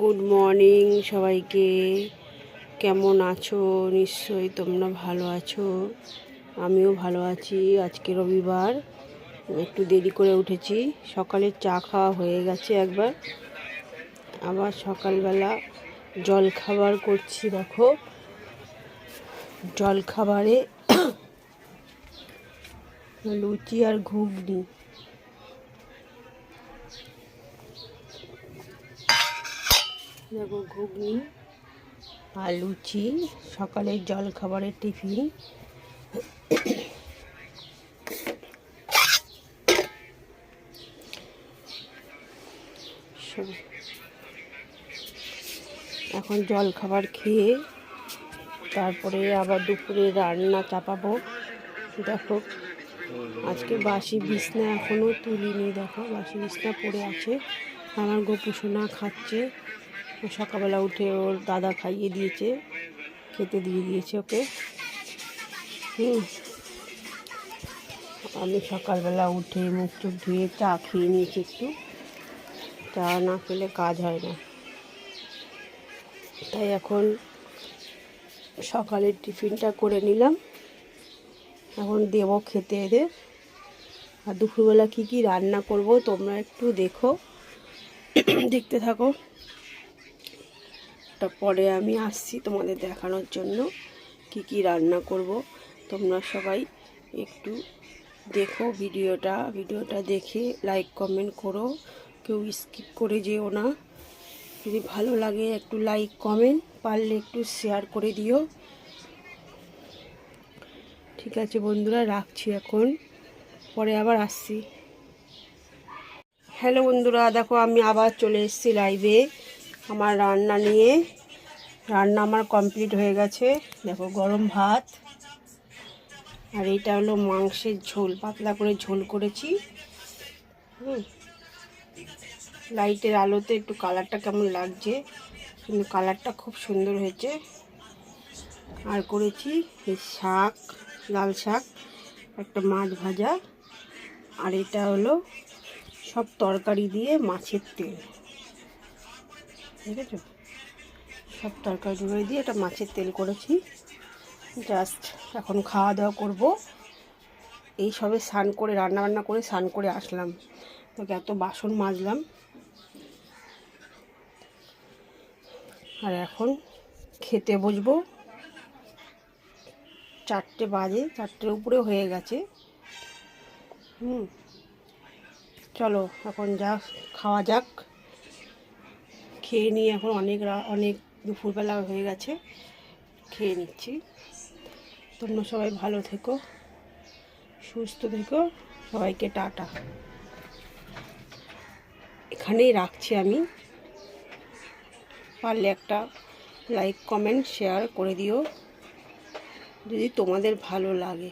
Good morning সবাইকে। কেমন আছো? নিশ্চয়ই তোমরা ভালো আছো। আমিও ভালো আছি। আজকে রবিবার। একটু দেরি করে উঠেছি। সকালে চা খাওয়া হয়ে গেছে একবার। আবার সকালবেলা জল খাবার করছি, দেখো। জল খাবারে লুচি আর ঘুগনি। দেখো ঘুগনি আর লুচি সকালের জল খাবারের টিফিন। এখন জল খাবার খেয়ে তারপরে আবার দুপুরে রান্না চাপাবো। দেখো, আজকে বাসি বিছনা এখনও তুলিনি, দেখো, বাসি বিছনা পড়ে আছে। আমার গোপুসোনা খাচ্ছে। সকালবেলা উঠে ওর দাদা খাইয়ে দিয়েছে, খেতে দিয়ে দিয়েছে ওকে। হুম। আমি সকালবেলা উঠে মুখ চোখ ধুয়ে চা খেয়ে নিয়েছি একটু। চা না খেলে কাজ হয় না। তাই এখন সকালের টিফিনটা করে নিলাম। এখন দেবো খেতে এদের। আর দুপুরবেলা কী কী রান্না করব তোমরা একটু দেখো। দেখতে থাকো। তারপরে আমি আসছি তোমাদের দেখানোর জন্য কি কি রান্না করব। তোমরা সবাই একটু দেখো ভিডিওটা ভিডিওটা দেখে লাইক কমেন্ট করো। কেউ স্কিপ করে যেও না। যদি ভালো লাগে একটু লাইক কমেন্ট পারলে একটু শেয়ার করে দিও। ঠিক আছে বন্ধুরা, রাখছি এখন। পরে আবার আসছি। হ্যালো বন্ধুরা, দেখো আমি আবার চলে এসেছি লাইভে আমার রান্না নিয়ে। রান্না আমার কমপ্লিট হয়ে গেছে। দেখো, গরম ভাত। আর এটা হলো মাংসের ঝোল। পাতলা করে ঝোল করেছি। হুম। লাইটের আলোতে একটু কালারটা কেমন লাগছে, কিন্তু কালারটা খুব সুন্দর হয়েছে। আর করেছি এই শাক, লাল শাক, একটা মাছ ভাজা। আর এটা হলো সব তরকারি দিয়ে মাছের তেল। দেখেছ? সব তরকারি টরকারি দিয়ে একটা মাছের তেল করেছি। জাস্ট এখন খাওয়া দাওয়া করব। এই সবে স্নান করে রান্না বান্না করে স্নান করে আসলাম। তোকে এত বাসন মাজলাম। আর এখন খেতে বসবো। চারটে বাজে, চারটের উপরে হয়ে গেছে। হুম। চলো, এখন যা খাওয়া যাক। খেয়ে নিয়ে এখন অনেক অনেক দুপুরবেলা হয়ে গেছে, খেয়ে নিচ্ছি। তোমরা সবাই ভালো থেকো, সুস্থ থেকো, সবাইকে টাটা। এখানেই রাখছি আমি। পারলে একটা লাইক, কমেন্ট, শেয়ার করে দিও। যদি তোমাদের ভালো লাগে।